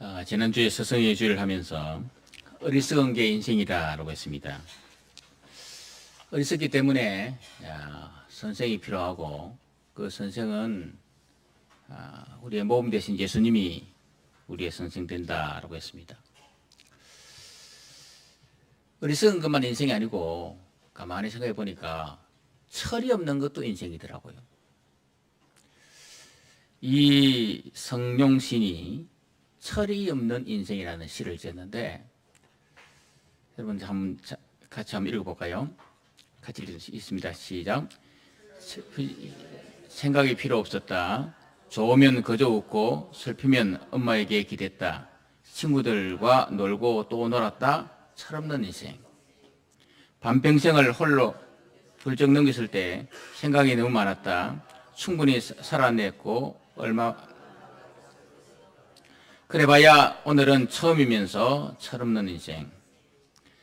아, 지난주에 서성의 주를 하면서 어리석은 게 인생이다라고 했습니다. 어리석기 때문에 야, 선생이 필요하고 그 선생은 아, 우리의 모범 대신 예수님이 우리의 선생 된다라고 했습니다. 어리석은 것만 인생이 아니고 가만히 생각해 보니까 철이 없는 것도 인생이더라고요. 이 성룡신이 철이 없는 인생이라는 시를 지었는데 여러분 한번 자- 같이 한번 읽어볼까요? 같이 읽을 수 있습니다. 시작. 세- 생각이 필요 없었다. 좋으면 거저 웃고 슬피면 엄마에게 기댔다. 친구들과 놀고 또 놀았다. 철없는 인생. 반평생을 홀로 훌쩍 넘겼을 때 생각이 너무 많았다. 충분히 사- 살아냈고 얼마 그래봐야 오늘은 처음이면서 철없는 인생.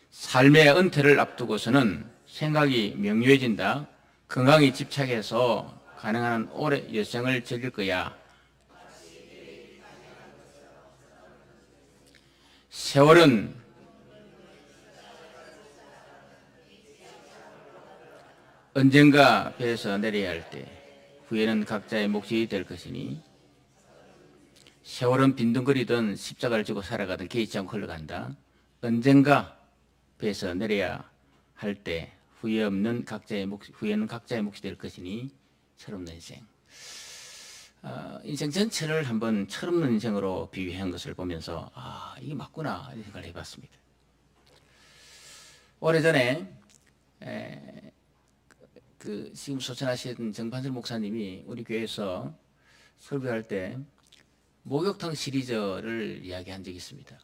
삶의 은퇴를 앞두고서는 생각이 명료해진다. 건강에 집착해서 가능한 한 오래 여생을 즐길 거야. 세월은 언젠가 배에서 내려야 할 때 후회는 각자의 몫이 될 것이니 세월은 빈둥거리던 십자가를 지고 살아가던 개의치 않고 흘러간다. 언젠가 배에서 내려야 할 때 후회 없는 각자의 몫, 후회는 각자의 몫이 될 것이니 철없는 인생. 아, 인생 전체를 한번 철없는 인생으로 비유한 것을 보면서 아 이게 맞구나 생각을 해봤습니다. 오래전에 에, 그 지금 소천하신 정판설 목사님이 우리 교회에서 설교할 때 목욕탕 시리즈를 이야기한 적이 있습니다.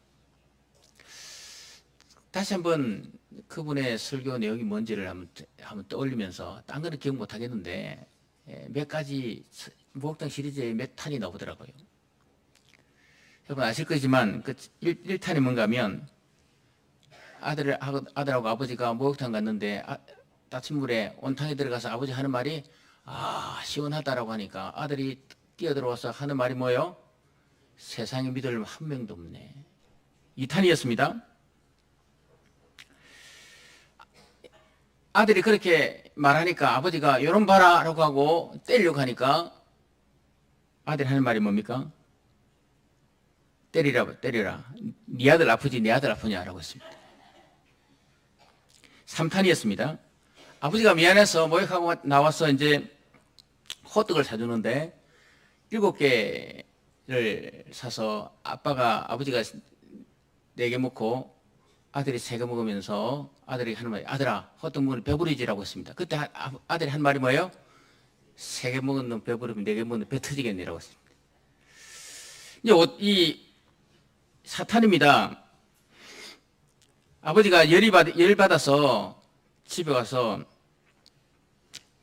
다시 한번 그분의 설교 내용이 뭔지를 한번, 한번 떠올리면서 딴 거는 기억 못 하겠는데 예, 몇 가지 서- 목욕탕 시리즈에 몇 탄이 나오더라고요. 여러분 아실 거지만 그 1, 1탄이 뭔가 하면 아들, 아들하고 아버지가 목욕탕 갔는데 아, 따뜻물에 온탕에 들어가서 아버지 하는 말이 아 시원하다라고 하니까 아들이 뛰어들어와서 하는 말이 뭐예요? 세상에 믿을 한 명도 없네. 2탄이었습니다. 아들이 그렇게 말하니까 아버지가 요런 봐라 라고 하고 때리려고 하니까 아들이 하는 말이 뭡니까? 때리라, 때리라. 네 아들 아프지, 네 아들 아프냐라고 했습니다. 3탄이었습니다. 아버지가 미안해서 모욕하고 나와서 이제 호떡을 사주는데 일곱 개 를 사서 아빠가 아버지가 네 개 먹고 아들이 세 개 먹으면서 아들이 하는 말이 아들아 먹으면 배부르지라고 했습니다. 그때 아- 아- 아들이 한 말이 뭐예요? 세 개 먹은 놈 배부르면 네 개 먹는 배 터지겠네라고 했습니다. 이제 오- 이 사탄입니다. 아버지가 열이 받, 열 받아서 집에 가서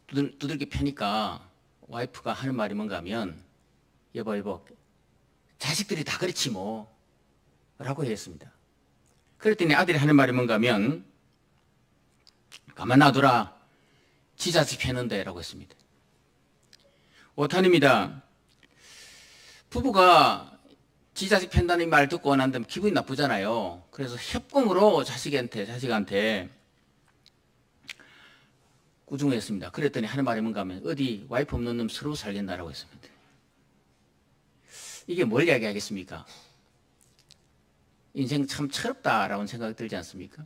두들, 두들겨 패니까 와이프가 하는 말이 뭔가 하면 여보 여보 자식들이 다 그렇지 뭐 라고 했습니다. 그랬더니 아들이 하는 말이 뭔가 하면 가만 놔두라 지 자식 패는데 라고 했습니다. 오탄입니다. 부부가 지 자식 팬다는 말 듣고 난 다음에 기분이 나쁘잖아요. 그래서 협공으로 자식한테, 자식한테 구중했습니다. 그랬더니 하는 말이 뭔가 하면 어디 와이프 없는 놈 서로 살겠나라고 했습니다. 이게 뭘 이야기하겠습니까? 인생 참 철없다라는 생각이 들지 않습니까?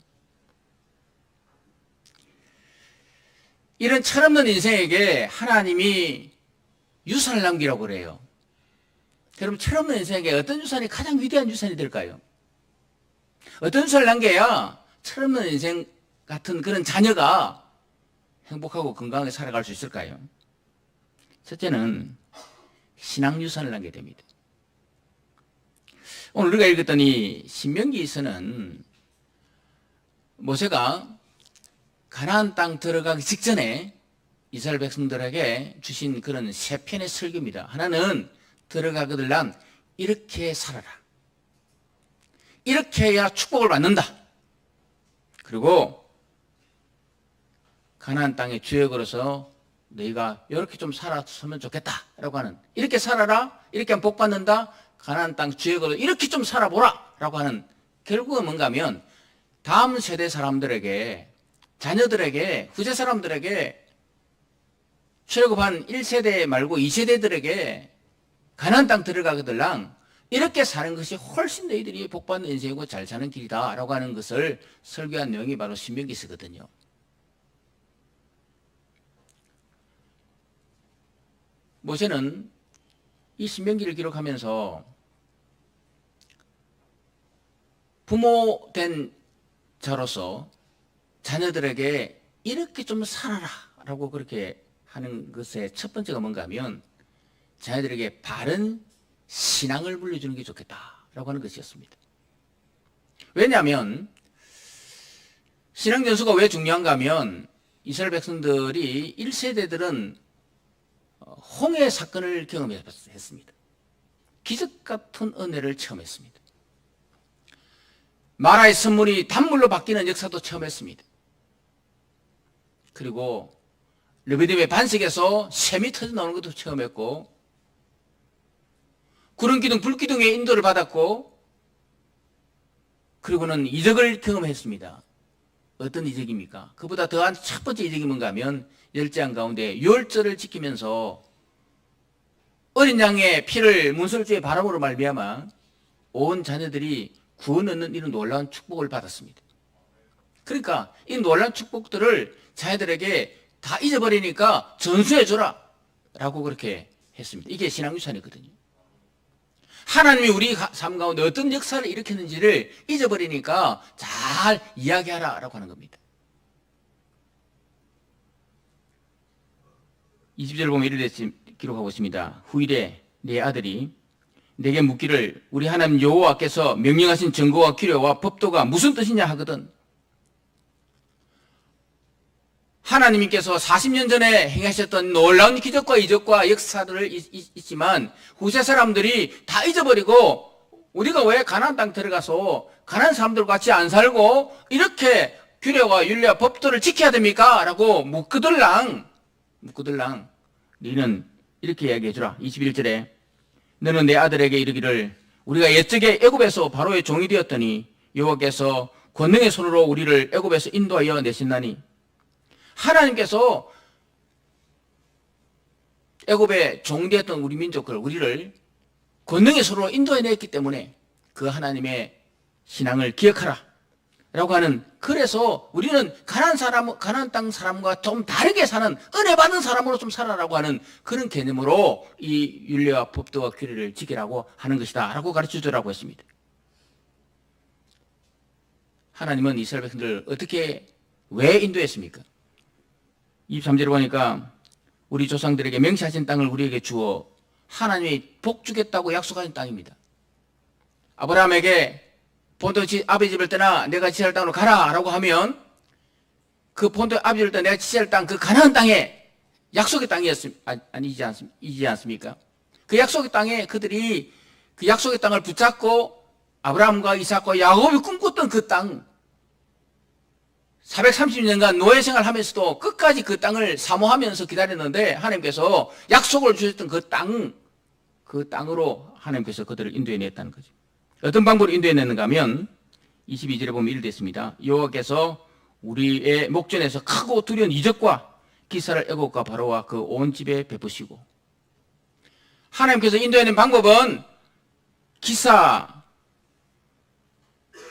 이런 철없는 인생에게 하나님이 유산을 남기라고 그래요. 여러분 철없는 인생에게 어떤 유산이 가장 위대한 유산이 될까요? 어떤 유산을 남겨야 철없는 인생 같은 그런 자녀가 행복하고 건강하게 살아갈 수 있을까요? 첫째는 신앙 유산을 남게 됩니다. 오늘 우리가 읽었던 이 신명기에서는 모세가 가나안 땅 들어가기 직전에 이스라엘 백성들에게 주신 그런 세 편의 설교입니다. 하나는 들어가거들 난 이렇게 살아라. 이렇게 해야 축복을 받는다. 그리고 가나안 땅의 주역으로서 너희가 이렇게 좀 살았으면 좋겠다라고 하는 이렇게 살아라. 이렇게 하면 복 받는다. 가나안 땅 주역으로 이렇게 좀 살아보라라고 하는 결국은 뭔가 하면 다음 세대 사람들에게 자녀들에게 후세 사람들에게 출애굽한 1세대 말고 2세대들에게 가나안 땅 들어가거들랑 이렇게 사는 것이 훨씬 너희들이 복받는 인생이고 잘 사는 길이다라고 하는 것을 설교한 내용이 바로 신명기서거든요. 모세는 이 신명기를 기록하면서 부모 된 자로서 자녀들에게 이렇게 좀 살아라 라고 그렇게 하는 것의 첫 번째가 뭔가 하면 자녀들에게 바른 신앙을 물려주는 게 좋겠다 라고 하는 것이었습니다. 왜냐하면 신앙 전수가 왜 중요한가 하면 이스라엘 백성들이 1세대들은 홍해 사건을 경험했습니다. 기적 같은 은혜를 체험했습니다. 마라의 선물이 단물로 바뀌는 역사도 체험했습니다. 그리고 르비딤의 반석에서 샘이 터져 나오는 것도 체험했고 구름 기둥, 불 기둥의 인도를 받았고 그리고는 이적을 경험했습니다. 어떤 이적입니까? 그보다 더한 첫 번째 이적이 뭔가 하면 열장 가운데 열절을 지키면서 어린 양의 피를 문설주의 바람으로 말미암아 온 자녀들이 구원 얻는 이런 놀라운 축복을 받았습니다. 그러니까 이 놀라운 축복들을 자녀들에게 다 잊어버리니까 전수해줘라 라고 그렇게 했습니다. 이게 신앙유산이거든요. 하나님이 우리 삶 가운데 어떤 역사를 일으켰는지를 잊어버리니까 잘 이야기하라 라고 하는 겁니다. 20절 보면 이렇게 기록하고 있습니다. 후일에 내 아들이 내게 묻기를 우리 하나님 여호와께서 명령하신 증거와 규례와 법도가 무슨 뜻이냐 하거든. 하나님께서 40년 전에 행하셨던 놀라운 기적과 이적과 역사들을 있지만 후세 사람들이 다 잊어버리고 우리가 왜 가나안 땅 들어가서 가나안 사람들 같이 안 살고 이렇게 규례와 윤례와 법도를 지켜야 됩니까? 라고 묻거들랑 묻거들랑 너는 이렇게 이야기해 주라. 21절에 너는 내 아들에게 이르기를 우리가 옛적에 애굽에서 바로의 종이 되었더니 여호와께서 권능의 손으로 우리를 애굽에서 인도하여 내신다니 하나님께서 애굽의 종되었던 우리 민족을 우리를 권능의 손으로 인도해 냈기 때문에 그 하나님의 신앙을 기억하라. 라고 하는 그래서 우리는 가난 사람 가난 땅 사람과 좀 다르게 사는 은혜 받는 사람으로 좀 살아라고 하는 그런 개념으로 이 윤례와 법도와 규례를 지키라고 하는 것이다라고 가르쳐 주라고 했습니다. 하나님은 이스라엘 백성들을 어떻게 왜 인도했습니까? 23절에 보니까 우리 조상들에게 맹세하신 땅을 우리에게 주어 하나님이 복 주겠다고 약속하신 땅입니다. 아브라함에게 본토 지, 아버지 집을 떠나 내가 지할 땅으로 가라 라고 하면 그 본토 아버지 집을 떠나 내가 지할 땅 그 가나안 땅에 약속의 땅이었습 아, 아니지 않습 이지 않습니까? 그 약속의 땅에 그들이 그 약속의 땅을 붙잡고 아브라함과 이삭과 야곱이 꿈꿨던 그 땅, 430년간 노예 생활하면서도 끝까지 그 땅을 사모하면서 기다렸는데 하나님께서 약속을 주셨던 그 땅, 그 땅으로 하나님께서 그들을 인도해 냈다는 거죠. 어떤 방법으로 인도해 냈는가 하면 22절에 보면 이렇게 됐습니다. 여호와께서 우리의 목전에서 크고 두려운 이적과 기사를 애국과 바로와 그 온 집에 베푸시고 하나님께서 인도해낸 방법은 기사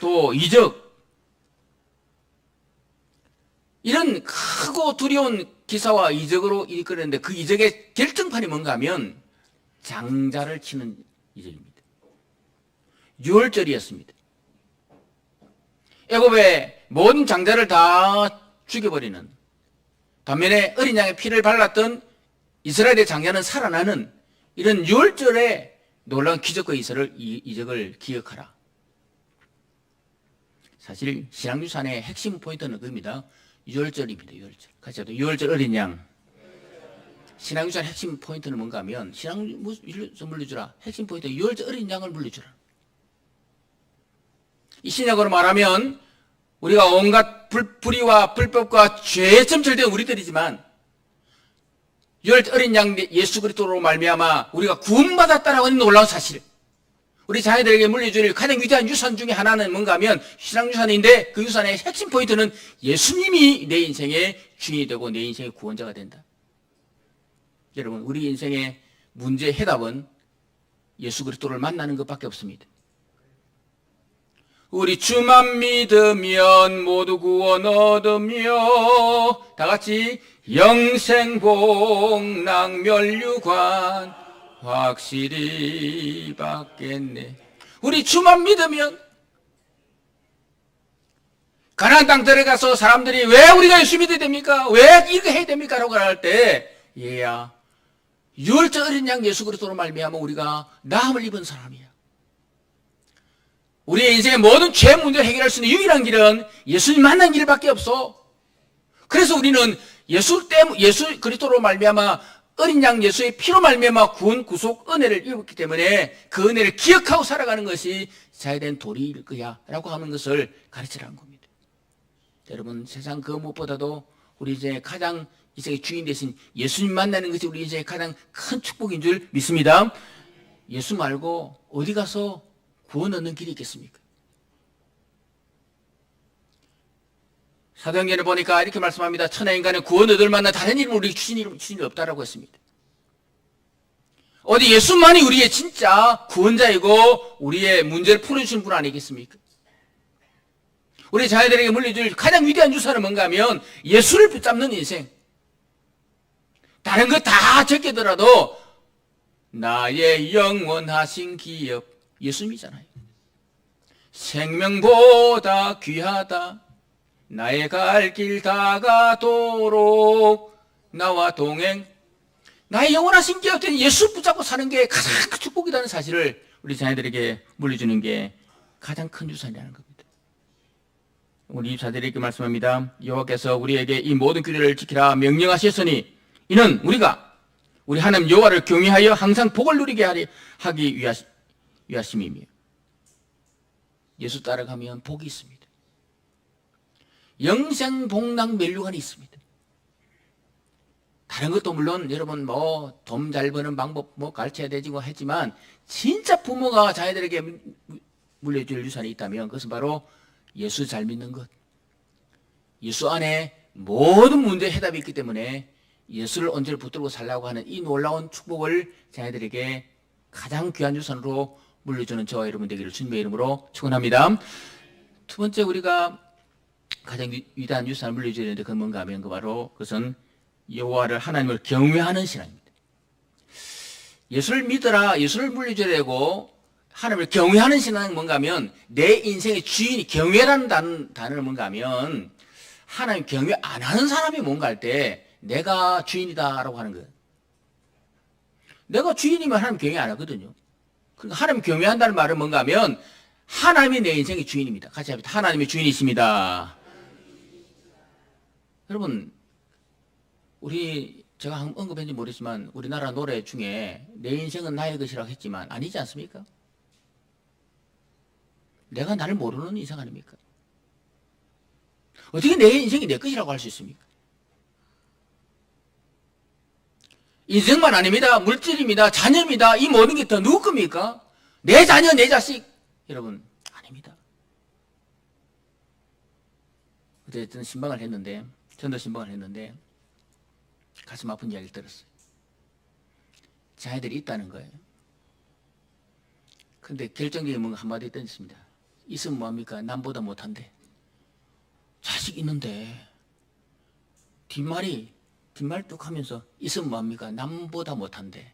또 이적 이런 크고 두려운 기사와 이적으로 이끌었는데 그 이적의 결정판이 뭔가 하면 장자를 치는 이적입니다. 6월절이었습니다. 애굽의 모든 장자를 다 죽여버리는 반면에 어린 양의 피를 발랐던 이스라엘의 장자는 살아나는 이런 6월절의 놀라운 기적과 이설을, 이적을 기억하라. 사실 신앙유산의 핵심 포인트는 그겁니다. 6월절입니다. 6월절. 같이 해도 6월절 어린 양. 신앙유산 핵심 포인트는 뭔가 하면 신앙 물려주라. 핵심 포인트 6월절 어린 양을 물려주라. 이 신약으로 말하면 우리가 온갖 불, 불의와 불법과 죄에 점철된 우리들이지만 열 어린 양 예수 그리스도로 말미암아 우리가 구원받았다라고 하는 놀라운 사실. 우리 자녀들에게 물려줄 가장 위대한 유산 중에 하나는 뭔가 하면 신앙 유산인데 그 유산의 핵심 포인트는 예수님이 내 인생의 주인이 되고 내 인생의 구원자가 된다. 여러분, 우리 인생의 문제의 해답은 예수 그리스도를 만나는 것밖에 없습니다. 우리 주만 믿으면 모두 구원 얻으며 다 같이 영생복락 멸류관 확실히 받겠네. 우리 주만 믿으면 가나안 땅 들어가서 사람들이 왜 우리가 예수 믿어야 됩니까? 왜 이거 해야 됩니까? 라고 할 때 얘야 유월절 어린 양 예수 그리스도로 말미암아 우리가 나음을 입은 사람이야. 우리의 인생의 모든 죄 문제를 해결할 수 있는 유일한 길은 예수님 만난 길밖에 없어. 그래서 우리는 예수 때문 예수 그리스도로 말미암아 어린 양 예수의 피로 말미암아 구원 구속 은혜를 입었기 때문에 그 은혜를 기억하고 살아가는 것이 자유된 도리일 거야라고 하는 것을 가르치라는 겁니다. 여러분 세상 그 무엇보다도 우리 이제 가장 인생의 주인 대신 예수님 만나는 것이 우리 인생의 가장 큰 축복인 줄 믿습니다. 예수 말고 어디 가서 구원 얻는 길이 있겠습니까? 사도행전을 보니까 이렇게 말씀합니다. 천하 인간은 구원 얻을 만한 다른 이름 우리 주신 이름 주신 이 없다라고 했습니다. 어디 예수만이 우리의 진짜 구원자이고 우리의 문제를 풀어주신 분 아니겠습니까? 우리 자녀들에게 물려줄 가장 위대한 유산은 뭔가 하면 예수를 붙잡는 인생. 다른 거 다 제끼더라도 나의 영원하신 기업 예수님이잖아요. 생명보다 귀하다. 나의 갈 길 다가도록 나와 동행. 나의 영원하신 기업된 예수 붙잡고 사는 게 가장 큰 축복이라는 사실을 우리 자녀들에게 물려주는 게 가장 큰 유산이라는 겁니다. 우리 입사들에게 말씀합니다. 여호와께서 우리에게 이 모든 규례를 지키라 명령하셨으니 이는 우리가 우리 하나님 여호와를 경외하여 항상 복을 누리게 하기 위하시, 위하심이며 예수 따라가면 복이 있습니다. 영생 복락 멸류관이 있습니다. 다른 것도 물론 여러분 뭐 돈 잘 버는 방법 뭐 가르쳐야 되지 뭐 했지만 진짜 부모가 자녀들에게 물려줄 유산이 있다면 그것은 바로 예수 잘 믿는 것. 예수 안에 모든 문제의 해답이 있기 때문에 예수를 언제를 붙들고 살라고 하는 이 놀라운 축복을 자녀들에게 가장 귀한 유산으로 물려주는 저와 여러분 되기를 주님의 이름으로 축원합니다. 두 번째 우리가 가장 위- 위대한 유산을 물려줘야 되는데 그건 뭔가 하면 그 바로 그것은 여호와를 하나님을 경외하는 신앙입니다. 예수를 믿어라, 예수를 물려줘야 되고 하나님을 경외하는 신앙은 뭔가 하면 내 인생의 주인이 경외라는 단, 단어를 뭔가 하면 하나님 경외 안 하는 사람이 뭔가 할 때 내가 주인이다라고 하는 거예요. 내가 주인이면 하나님 경외 안 하거든요. 그러니까 하나님 경외한다는 말은 뭔가 하면 하나님이 내 인생의 주인입니다. 같이 합니다. 하나님의 주인이십니다. 여러분, 우리 제가 한- 언급했는지 모르지만 우리나라 노래 중에 내 인생은 나의 것이라고 했지만 아니지 않습니까? 내가 나를 모르는 인생 아닙니까? 어떻게 내 인생이 내 것이라고 할 수 있습니까? 인생만 아닙니다. 물질입니다. 자녀입니다. 이 모든 게 더 누구 겁니까? 내 자녀, 내 자식. 여러분, 아닙니다. 어쨌든 신방을 했는데, 전도 신방을 했는데, 가슴 아픈 이야기를 들었어요. 자녀들이 있다는 거예요. 근데 결정적인 뭔가 한마디 던졌습니다. 있으면 뭐합니까? 남보다 못한데. 자식 있는데, 뒷말이, 뒷말 뚝 하면서 있으면 뭐합니까? 남보다 못한데.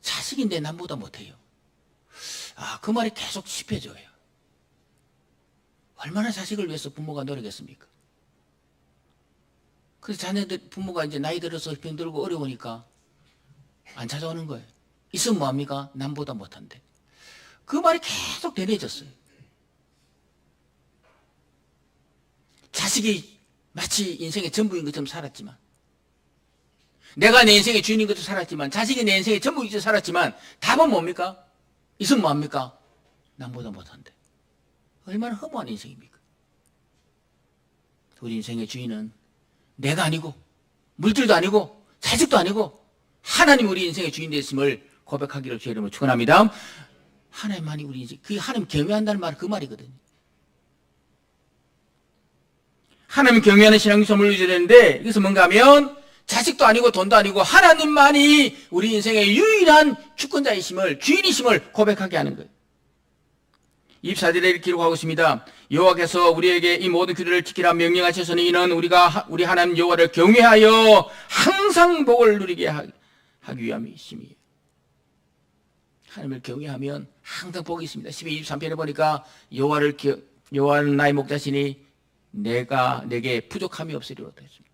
자식인데 남보다 못해요. 아, 그 말이 계속 씹혀져요. 얼마나 자식을 위해서 부모가 노력했습니까? 그래서 자녀들, 부모가 이제 나이 들어서 병들고 어려우니까 안 찾아오는 거예요. 있으면 뭐합니까? 남보다 못한데. 그 말이 계속 되뇌졌어요. 자식이 마치 인생의 전부인 것처럼 살았지만, 내가 내 인생의 주인인 것처럼 살았지만, 자식이 내 인생의 것처럼 살았지만, 답은 뭡니까? 있으면 뭐합니까? 남보다 못한데. 얼마나 허무한 인생입니까? 우리 인생의 주인은 내가 아니고, 물질도 아니고, 자식도 아니고, 하나님 우리 인생의 주인 됐음을 고백하기를 주의 이름으로 축원합니다. 하나님만이 우리 이제 그 하나님 경외한다는 말 그 말이거든요. 하나님 경외하는 신앙 선물을 주셔야 되는데 이것은 뭔가 하면 자식도 아니고 돈도 아니고 하나님만이 우리 인생의 유일한 주권자이심을 주인이심을 고백하게 하는 거예요. 24절에 이렇게 기록하고 있습니다. 여호와께서 우리에게 이 모든 규례를 지키라 명령하셨으니 이는 우리가 하- 우리 하나님 여호와를 경외하여 항상 복을 누리게 하- 하기 위함이심이에요. 하나님을 경외하면 항상 복이 있습니다. 12, 23편에 보니까 여호와를 기- 여호와는 나의 목자시니 내가 내게 부족함이 없으리로다 했습니다.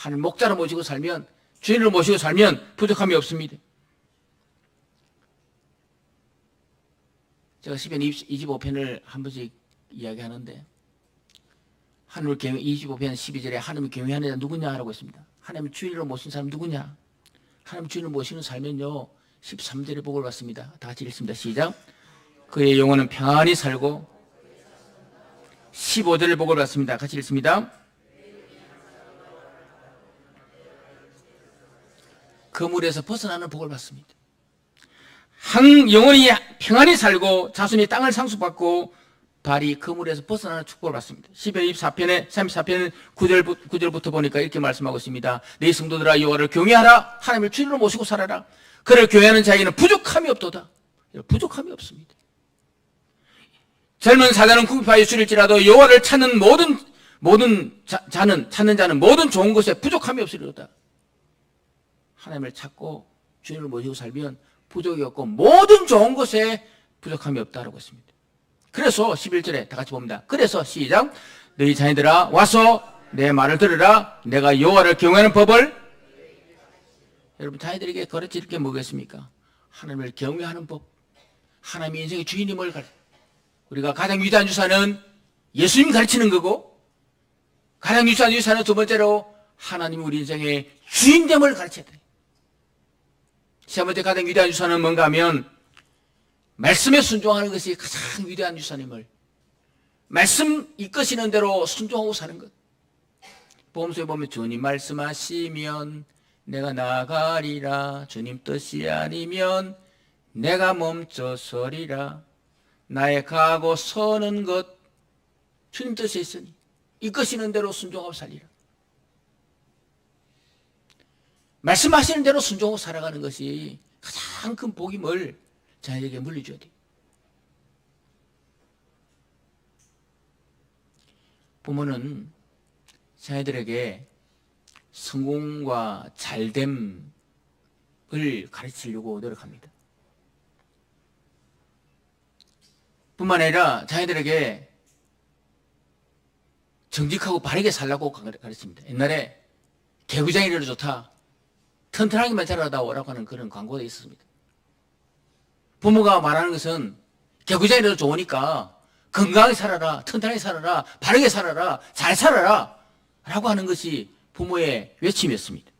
하나님 목자를 모시고 살면 주인을 모시고 살면 부족함이 없습니다. 제가 시편 25편을 한 번씩 이야기하는데 하나님을 경외 25편 12절에 하나님을 경외하는 자 누구냐 하라고 했습니다. 하나님을 주인으로 모신 사람 누구냐? 하나님 주인을 모시는 살면요 13절에 복을 받습니다. 다 같이 읽습니다. 시작. 그의 영혼은 평안히 살고 15절을 복을 받습니다. 같이 읽습니다. 그물에서 벗어나는 복을 받습니다. 항 영혼이 평안히 살고 자손이 땅을 상속받고 발이 그물에서 벗어나는 축복을 받습니다. 10편 24편에 34편 9절, 9절부터 보니까 이렇게 말씀하고 있습니다. 내 성도들아 여호와를 경외하라 하나님을 주인으로 모시고 살아라. 그를 경외하는 자에게는 부족함이 없도다. 부족함이 없습니다. 젊은 사자는 궁핍하여 줄일지라도 여호와를 찾는 모든 모든 자, 자는 찾는 자는 모든 좋은 것에 부족함이 없으리로다. 하나님을 찾고 주인을 모시고 살면 부족이 없고 모든 좋은 것에 부족함이 없다라고 했습니다. 그래서 11절에 다 같이 봅니다. 그래서 시작 너희 자녀들아 와서 내 말을 들으라 내가 여호와를 경외하는 법을 여러분 자녀들에게 가르칠 게 뭐겠습니까? 하나님을 경외하는 법 하나님이 인생의 주인임을 가르 우리가 가장 위대한 유산은 예수님이 가르치는 거고 가장 위대한 유산은 두 번째로 하나님이 우리 인생의 주인됨을 가르쳐야 돼요. 세 번째 가장 위대한 유산은 뭔가 하면 말씀에 순종하는 것이 가장 위대한 유산임을 말씀 이끄시는 대로 순종하고 사는 것. 보험서에 보면 주님 말씀하시면 내가 나가리라 주님 뜻이 아니면 내가 멈춰서리라 나의 가고 서는 것 주님 뜻에 있으니 이끄시는 대로 순종하고 살리라. 말씀하시는 대로 순종하고 살아가는 것이 가장 큰 복임을 자녀에게 물려줘야 돼. 부모는 자녀들에게 성공과 잘됨을 가르치려고 노력합니다. 뿐만 아니라 자녀들에게 정직하고 바르게 살라고 가르칩니다. 옛날에 개구장이라도 좋다. 튼튼하게만 자라다오라고 하는 그런 광고가 있었습니다. 부모가 말하는 것은 개구장이라도 좋으니까 건강하게 살아라, 튼튼하게 살아라, 바르게 살아라, 잘 살아라 라고 하는 것이 부모의 외침이었습니다.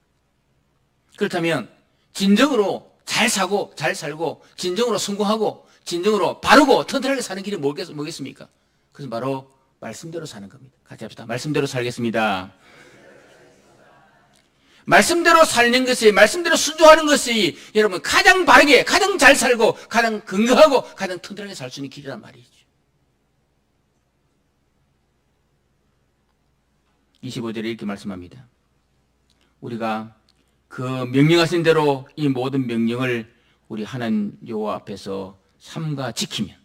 그렇다면 진정으로 잘 사고 잘 살고 진정으로 성공하고 진정으로 바르고 튼튼하게 사는 길이 뭐겠, 뭐겠습니까? 그것은 바로 말씀대로 사는 겁니다. 같이 합시다. 말씀대로 살겠습니다. 말씀대로 살는 것이, 말씀대로 순종하는 것이 여러분 가장 바르게, 가장 잘 살고, 가장 건강하고, 가장 튼튼하게 살 수 있는 길이란 말이죠. 25절에 이렇게 말씀합니다. 우리가 그 명령하신 대로 이 모든 명령을 우리 하나님 여호와 앞에서 삼가 지키면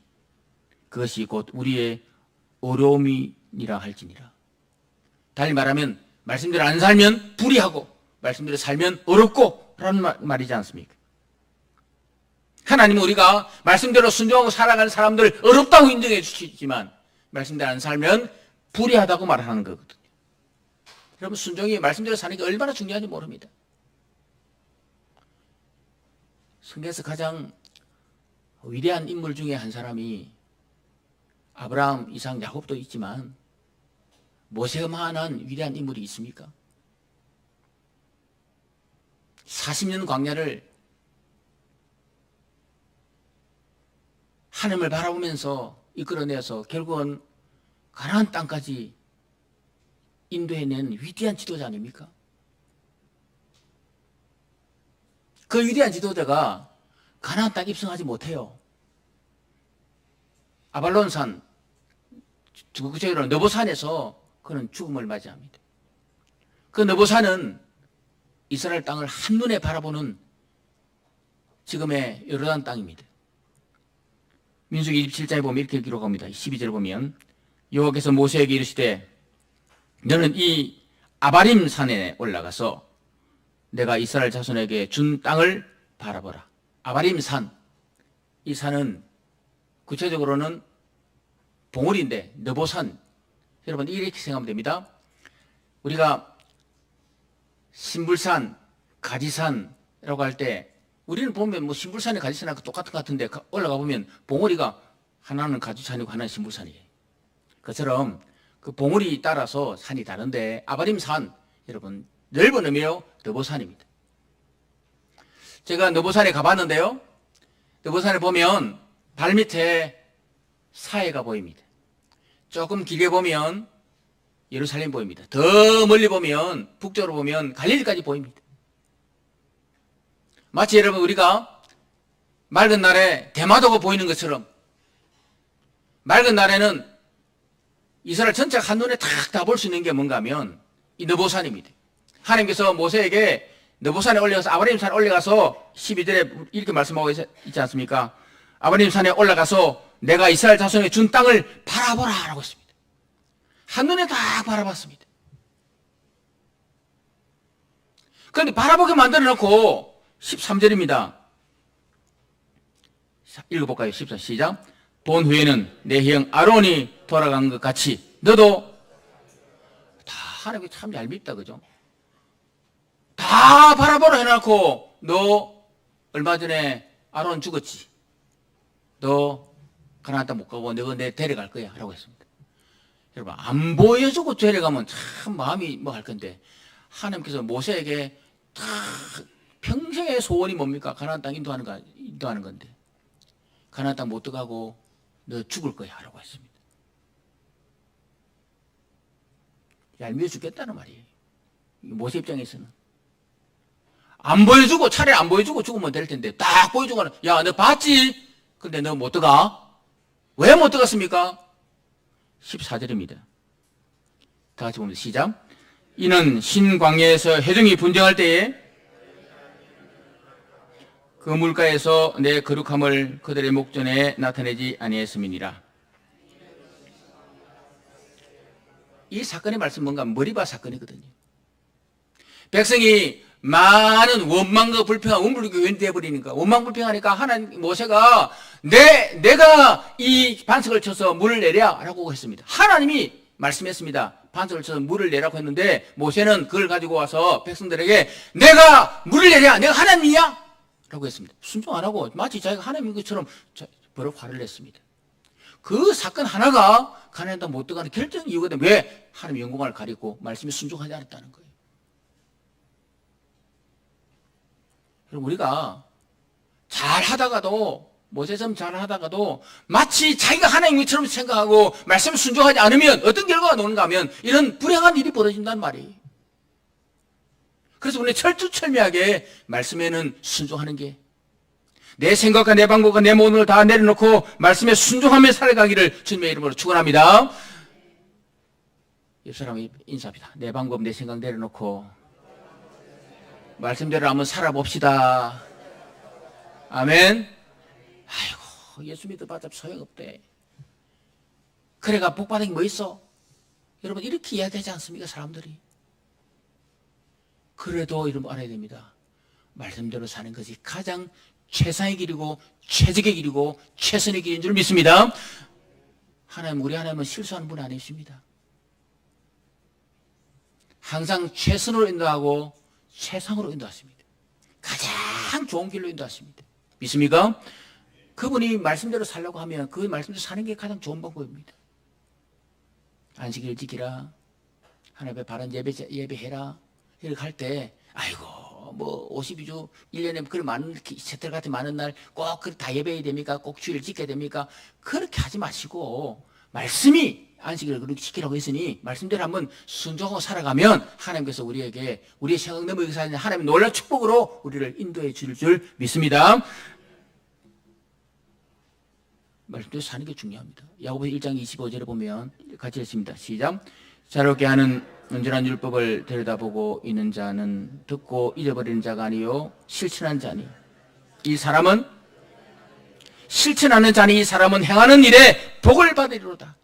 그것이 곧 우리의 어려움이니라 할지니라. 달리 말하면 말씀대로 안 살면 불의하고 말씀대로 살면 어렵고 라는 말, 말이지 않습니까? 하나님은 우리가 말씀대로 순종하고 살아가는 사람들 어렵다고 인정해 주시지만 말씀대로 안 살면 불의하다고 말하는 거거든요. 여러분 순종이 말씀대로 사는 게 얼마나 중요한지 모릅니다. 성경에서 가장 위대한 인물 중에 한 사람이 아브라함, 이상, 야곱도 있지만 모세만한 위대한 인물이 있습니까? 40년 광야를 하늘을 바라보면서 이끌어내서 결국은 가나안 땅까지 인도해낸 위대한 지도자 아닙니까? 그 위대한 지도자가 가나안 땅 입성하지 못해요. 아발론산, 구체적으로 너보산에서 그는 죽음을 맞이합니다. 그 너보산은 이스라엘 땅을 한눈에 바라보는 지금의 요르단 땅입니다. 민수기 27장에 보면 이렇게 기록합니다. 12절 보면 여호와께서 모세에게 이르시되 너는 이 아바림 산에 올라가서 내가 이스라엘 자손에게 준 땅을 바라보라. 아바림 산. 이 산은 구체적으로는 봉우리인데 너보산. 여러분 이렇게 생각하면 됩니다. 우리가 신불산, 가지산이라고 할 때 우리는 보면 뭐 신불산이 가지산하고 똑같은 것 같은데 가- 올라가 보면 봉우리가 하나는 가지산이고 하나는 신불산이에요. 그처럼 그 봉우리 따라서 산이 다른데 아바림산 여러분 넓은 의미로 너보산입니다. 제가 너보산에 가봤는데요. 너보산에 보면 발밑에 사해가 보입니다. 조금 길게 보면 예루살렘 보입니다. 더 멀리 보면 북쪽으로 보면 갈릴리까지 보입니다. 마치 여러분 우리가 맑은 날에 대마도가 보이는 것처럼 맑은 날에는 이스라엘 전체가 한눈에 탁 다 볼 수 있는 게 뭔가 하면 이 너보산입니다. 하나님께서 모세에게 너보산에 올라가서 아브라임 산에 올라가서 12절에 이렇게 말씀하고 있- 있지 않습니까? 아브라임 산에 올라가서 내가 이스라엘 자손에게 준 땅을 바라보라 라고 했습니다. 한눈에 다 바라봤습니다. 그런데 바라보게 만들어 놓고 13절입니다. 읽어볼까요? 14 시작. 본 후에는 내 형 아론이 돌아간 것 같이 너도 다 하나님이 참 얄밉다 그죠? 다 바라보라 해놓고 너 얼마 전에 아론 죽었지. 너 가나안 땅못 가고 너가 내 데려갈 거야 라고 했습니다. 여러분 안 보여주고 데려가면 참 마음이 뭐 할 건데 하나님께서 모세에게 다 평생의 소원이 뭡니까? 가나안 땅 인도하는 거 인도하는 건데 가나안 땅 못 들어가고 너 죽을 거야 라고 했습니다. 얄미워 죽겠다는 말이에요. 모세 입장에서는 안 보여주고 차라리 안 보여주고 죽으면 될 텐데 딱 보여주고는 야너 봤지? 근데 너 못 들어가? 왜 못 들어갔습니까? 14절입니다. 다 같이 봅니다. 시작. 이는 신광야에서 해중이 분쟁할 때에 그 물가에서 내 거룩함을 그들의 목전에 나타내지 아니했음이니라. 이 사건의 말씀 뭔가 머리바 사건이거든요. 백성이 많은 원망과 불평과 운불교 연대해 버리니까 원망 불평하니까 하나님 모세가 내 내가 이 반석을 쳐서 물을 내랴라고 했습니다. 하나님이 말씀했습니다. 반석을 쳐서 물을 내라고 했는데 모세는 그걸 가지고 와서 백성들에게 내가 물을 내랴 내가 하나님이야 라고 했습니다. 순종 안 하고 마치 자기가 하나님인 것처럼 버럭 화를 냈습니다. 그 사건 하나가 가나안 땅못 들어가는 결정 이유거든. 왜? 하나님 영광을 가리고 말씀에 순종하지 않았다는 거예요. 그럼 우리가 잘 하다가도 모세처럼 잘 하다가도 마치 자기가 하나님처럼 생각하고 말씀을 순종하지 않으면 어떤 결과가 나오는가 하면 이런 불행한 일이 벌어진단 말이에요. 그래서 우리는 철두철미하게 말씀에는 순종하는 게 내 생각과 내 방법과 내 모든 다 내려놓고 말씀에 순종하며 살아가기를 주님의 이름으로 축원합니다. 옆 사람이 인사합니다. 내 방법, 내 생각 내려놓고 말씀대로 한번 살아봅시다. 아멘. 아이고 예수 믿어봤자 소용없대. 그래가 복 받은 게 뭐 있어? 여러분 이렇게 이야기하지 않습니까 사람들이? 그래도 여러분 알아야 됩니다. 말씀대로 사는 것이 가장 최상의 길이고 최적의 길이고 최선의 길인 줄 믿습니다. 하나님 우리 하나님은 실수하는 분 아니십니다. 항상 최선으로 인도하고 최상으로 인도하십니다. 가장 좋은 길로 인도하십니다. 믿습니까? 그분이 말씀대로 살려고 하면 그 말씀대로 사는 게 가장 좋은 방법입니다. 안식일 지키라. 하나님의 바른 예배, 예배해라. 이렇게 할 때, 아이고, 뭐, 52주, 1년에 그런 많은, 세틀 같은 많은 날 꼭 다 예배해야 됩니까? 꼭 주일 지켜야 됩니까? 그렇게 하지 마시고, 말씀이 안식일을 그렇게 지키라고 했으니, 말씀대로 한번 순종하고 살아가면, 하나님께서 우리에게, 우리의 생각 넘어 여기서 하는 하나님의 놀라운 축복으로 우리를 인도해 줄줄 믿습니다. 말씀대로 사는 게 중요합니다. 야고보 1장 25절에 보면 같이 읽습니다. 시작. 자유롭게 하는 온전한 율법을 들여다보고 있는 자는 듣고 잊어버리는 자가 아니요 실천한 자니 이 사람은 실천하는 자니 이 사람은 행하는 일에 복을 받으리로다.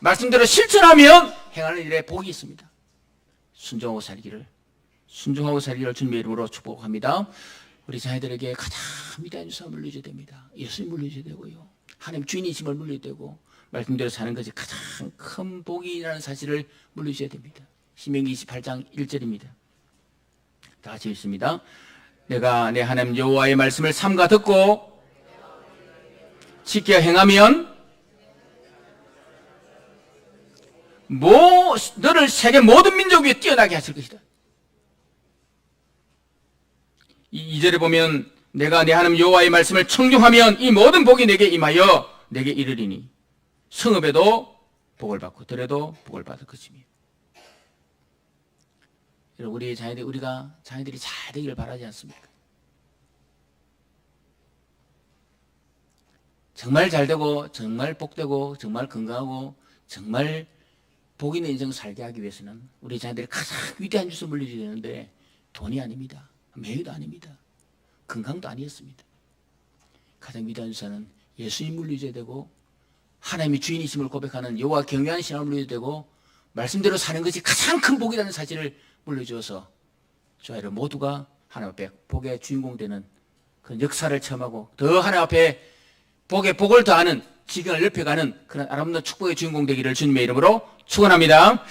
말씀대로 실천하면 행하는 일에 복이 있습니다. 순종하고 살기를 순종하고 살기를 주님의 이름으로 축복합니다. 우리 자녀들에게 가장 위대한 유산을 물려줘야 됩니다. 예수님 물려줘야 되고요. 하나님 주인이심을 물려야 되고 말씀대로 사는 것이 가장 큰 복이라는 사실을 물려줘야 됩니다. 신명기 28장 1절입니다. 다 같이 읽습니다. 내가 내 하나님 여호와의 말씀을 삼가 듣고 지켜 행하면 모, 너를 세계 모든 민족 위에 뛰어나게 하실 것이다. 이 2절에 보면 내가 내 하나님 여호와의 말씀을 청중하면 이 모든 복이 내게 임하여 내게 이르리니 성읍에도 복을 받고 들에도 복을 받을 것이며 여러분 우리 자녀들 우리가 자녀들이 잘 되기를 바라지 않습니까? 정말 잘 되고 정말 복되고 정말 건강하고 정말 복 있는 인생 살게 하기 위해서는 우리 자녀들이 가장 위대한 주소 물려줘야 되는데 돈이 아닙니다. 명예도 아닙니다. 건강도 아니었습니다. 가장 위대한 주사는 예수님 물려줘야 되고 하나님이 주인이심을 고백하는 여호와 경외하는 신앙을 물려줘야 되고 말씀대로 사는 것이 가장 큰 복이라는 사실을 물려주어서 저희를 모두가 하나님 앞에 복의 주인공 되는 그 역사를 체험하고 더 하나님 앞에 복의 복을 더하는 지경을 넓혀가는 그런 아름다운 축복의 주인공 되기를 주님의 이름으로 축원합니다.